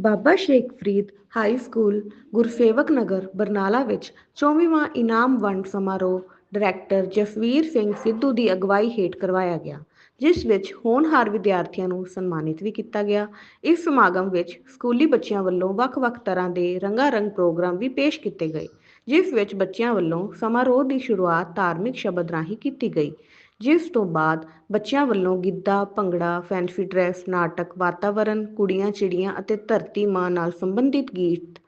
ਬਾਬਾ Sheikh Farid high school, Gursewak Nagar, Barnala ਵਿੱਚ 24ਵਾਂ ਇਨਾਮ ਵੰਡ ਸਮਾਰੋਹ ਡਾਇਰੈਕਟਰ ਜਸਵੀਰ ਸਿੰਘ ਸਿੱਧੂ ਦੀ ਅਗਵਾਈ ਹੇਠ ਕਰਵਾਇਆ ਗਿਆ, ਜਿਸ ਵਿੱਚ ਹੋਣਹਾਰ ਵਿਦਿਆਰਥੀਆਂ ਨੂੰ ਸਨਮਾਨਿਤ ਵੀ ਕੀਤਾ ਗਿਆ। ਇਸ ਸਮਾਗਮ ਵਿੱਚ ਸਕੂਲੀ ਬੱਚਿਆਂ ਵੱਲੋਂ ਵੱਖ-ਵੱਖ ਤਰ੍ਹਾਂ ਦੇ ਰੰਗਾਰੰਗ ਪ੍ਰੋਗਰਾਮ ਵੀ ਪੇਸ਼ ਕੀਤੇ ਗਏ, ਜਿਸ ਵਿੱਚ ਬੱਚਿਆਂ ਵੱਲੋਂ ਸਮਾਰੋਹ ਦੀ ਸ਼ੁਰੂਆਤ ਧਾਰਮਿਕ ਸ਼ਬਦ ਰਾਹੀਂ ਕੀਤੀ ਗਈ। ਜਿਸ ਤੋਂ ਬਾਅਦ ਬੱਚਿਆਂ ਵੱਲੋਂ ਗਿੱਧਾ, ਭੰਗੜਾ ਫੈਂਸੀ ਡਰੈਸ ਨਾਟਕ, ਵਾਤਾਵਰਣ, ਕੁੜੀਆਂ ਚਿੜੀਆਂ ਅਤੇ ਧਰਤੀ ਮਾਂ ਨਾਲ ਸੰਬੰਧਿਤ ਗੀਤ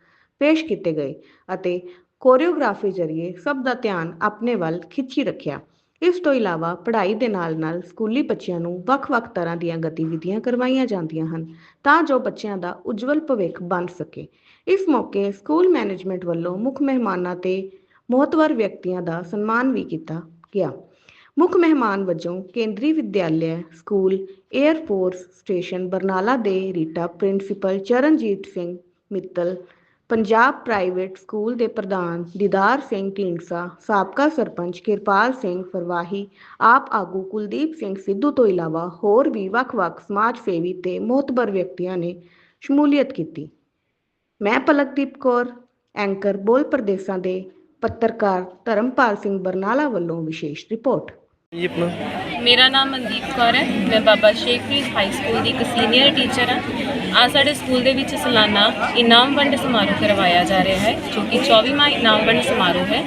ਪੇਸ਼ ਕੀਤੇ ਗਏ ਅਤੇ ਕੋਰੀਓਗ੍ਰਾਫੀ ਜ਼ਰੀਏ ਸਭ ਦਾ ਧਿਆਨ ਆਪਣੇ ਵੱਲ ਖਿੱਚੀ ਰੱਖਿਆ। ਇਸ ਤੋਂ ਇਲਾਵਾ ਪੜ੍ਹਾਈ ਦੇ ਨਾਲ-ਨਾਲ ਸਕੂਲੀ ਬੱਚਿਆਂ ਨੂੰ ਵੱਖ-ਵੱਖ ਤਰ੍ਹਾਂ ਦੀਆਂ ਗਤੀਵਿਧੀਆਂ ਕਰਵਾਈਆਂ ਜਾਂਦੀਆਂ ਹਨ ਤਾਂ ਜੋ ਬੱਚਿਆਂ ਦਾ ਉਜਵਲ ਭਵਿੱਖ ਬਣ ਸਕੇ। ਇਸ ਮੌਕੇ ਸਕੂਲ ਮੈਨੇਜਮੈਂਟ ਵੱਲੋਂ ਮੁੱਖ ਮਹਿਮਾਨਾਂ ਤੇ ਮਹੱਤਵਰ ਵਿਅਕਤੀਆਂ ਦਾ ਸਨਮਾਨ ਵੀ ਕੀਤਾ ਗਿਆ। ਮੁੱਖ ਮਹਿਮਾਨ ਵਜੋਂ Kendriya Vidyalaya, school air force station Barnala ਦੇ Rita principal Charanjit Singh Mittal, Punjab private school ਦੇ ਪ੍ਰਧਾਨ ਦੀਦਾਰ ਸਿੰਘ ਢੀਂਡਸਾ, ਸਾਬਕਾ ਸਰਪੰਚ ਕਿਰਪਾਲ ਸਿੰਘ ਫਰਵਾਹੀ, ਆਪ ਆਗੂ ਕੁਲਦੀਪ ਸਿੰਘ ਸਿੱਧੂ ਤੋਂ ਇਲਾਵਾ ਹੋਰ ਵੀ ਵੱਖ-ਵੱਖ ਸਮਾਜ ਸੇਵੀ ਤੇ ਮੋਹਤਬਰ ਵਿਅਕਤੀਆਂ ਨੇ ਸ਼ਮੂਲੀਅਤ ਕੀਤੀ। ਮੈਂ ਪਲਕਦੀਪ ਕੌਰ, ਐਂਕਰ ਬੋਲ ਪ੍ਰਦੇਸ਼ਾਂ ਦੇ ਪੱਤਰਕਾਰ ਧਰਮਪਾਲ ਸਿੰਘ ਬਰਨਾਲਾ ਵੱਲੋਂ ਵਿਸ਼ੇਸ਼ ਰਿਪੋਰਟ। ਜੀ ਆਪਣਾ? ਮੇਰਾ ਨਾਮ ਮਨਦੀਪ ਕੌਰ ਹੈ। ਮੈਂ ਬਾਬਾ ਸ਼ੇਖ ਫਰੀਦ ਹਾਈ ਸਕੂਲ ਦੀ ਇੱਕ ਸੀਨੀਅਰ ਟੀਚਰ ਹਾਂ। ਆ ਸਾਡੇ ਸਕੂਲ ਦੇ ਵਿੱਚ ਸਾਲਾਨਾ ਇਨਾਮ ਵੰਡ ਸਮਾਰੋਹ ਕਰਵਾਇਆ ਜਾ ਰਿਹਾ ਹੈ, ਜੋ ਕਿ 24ਵਾਂ ਇਨਾਮ ਵੰਡ ਸਮਾਰੋਹ ਹੈ।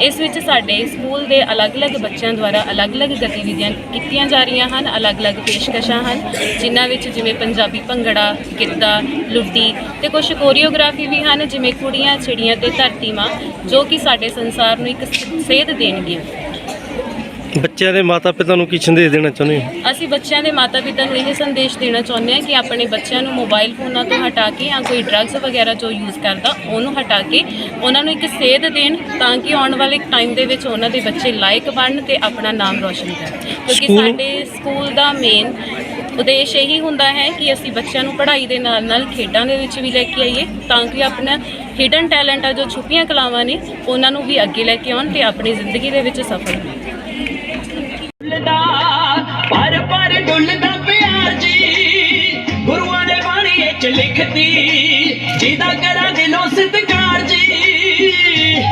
ਇਸ ਵਿੱਚ ਸਾਡੇ ਸਕੂਲ ਦੇ ਅਲੱਗ-ਅਲੱਗ ਬੱਚਿਆਂ ਦੁਆਰਾ ਅਲੱਗ-ਅਲੱਗ ਗਤੀਵਿਧੀਆਂ ਕੀਤੀਆਂ ਜਾ ਰਹੀਆਂ ਹਨ, ਅਲੱਗ-ਅਲੱਗ ਪੇਸ਼ਕਸ਼ਾਂ ਹਨ, ਜਿਨ੍ਹਾਂ ਵਿੱਚ ਜਿਵੇਂ ਪੰਜਾਬੀ ਭੰਗੜਾ, ਗਿੱਧਾ, ਲੁੱਡੀ ਤੇ ਕੁਝ ਕੋਰੀਓਗ੍ਰਾਫੀ ਵੀ ਹਨ, ਜਿਵੇਂ ਕੁੜੀਆਂ ਛਿੜੀਆਂ ਤੇ ਧਰਤੀ ਮਾਂ ਜੋ ਕਿ ਸਾਡੇ ਸੰਸਾਰ ਨੂੰ ਇੱਕ ਸੇਧ ਦੇਣਗੀਆਂ। ਬੱਚਿਆਂ ਦੇ ਮਾਤਾ-ਪਿਤਾ ਨੂੰ ਕੀ ਸੰਦੇਸ਼ ਦੇਣਾ ਚਾਹੁੰਦੇ ਹੋ? ਅਸੀਂ ਬੱਚਿਆਂ ਦੇ ਮਾਤਾ-ਪਿਤਾ ਨੂੰ ਇਹ ਸੰਦੇਸ਼ ਦੇਣਾ ਚਾਹੁੰਦੇ ਹਾਂ ਕਿ ਆਪਣੇ ਬੱਚਿਆਂ ਨੂੰ ਮੋਬਾਈਲ ਫੋਨਾਂ ਤੋਂ ਹਟਾ ਕੇ ਜਾਂ ਕੋਈ ਡਰੱਗਸ ਵਗੈਰਾ ਜੋ ਯੂਜ਼ ਕਰਦਾ ਉਹਨੂੰ ਹਟਾ ਕੇ ਉਹਨਾਂ ਨੂੰ ਇੱਕ ਸੇਧ ਦੇਣ ਤਾਂ ਕਿ ਆਉਣ ਵਾਲੇ ਟਾਈਮ ਦੇ ਵਿੱਚ ਉਹਨਾਂ ਦੇ ਬੱਚੇ ਲਾਇਕ ਬਣਨ ਤੇ ਆਪਣਾ ਨਾਮ ਰੋਸ਼ਨ ਕਰਨ। ਕਿਉਂਕਿ ਸਕੂਲ- ਸਾਡੇ ਸਕੂਲ ਦਾ ਮੇਨ ਉਦੇਸ਼ ਇਹੀ ਹੁੰਦਾ ਹੈ ਕਿ ਅਸੀਂ ਬੱਚਿਆਂ ਨੂੰ ਪੜ੍ਹਾਈ ਦੇ ਨਾਲ-ਨਾਲ ਖੇਡਾਂ ਦੇ ਵਿੱਚ ਵੀ ਲੈ ਕੇ ਆਈਏ ਤਾਂ ਕਿ ਆਪਣਾ ਹਿਡਨ ਟੈਲੈਂਟ ਆ ਜੋ ਛੁਪੀਆਂ ਕਲਾਵਾਂ ਨੇ ਉਹਨਾਂ ਨੂੰ ਵੀ ਅੱਗੇ ਲੈ ਕੇ ਆਉਣ ਤੇ ਆਪਣੀ ਜ਼ਿੰਦਗੀ ਦੇ ਵਿੱਚ ਸਫਲ ਹੋਣ। ਡੁੱਲਦਾ, ਪਰ ਪਰ ਡੁੱਲਦਾ ਪਿਆਰ ਜੀ। ਗੁਰੂਆਂ ਨੇ ਬਾਣੀ ਵਿੱਚ ਲਿਖਤੀ, ਜਿਹਦਾ ਕਰਾਂ ਦਿਲੋਂ ਸਤਿਕਾਰ ਜੀ।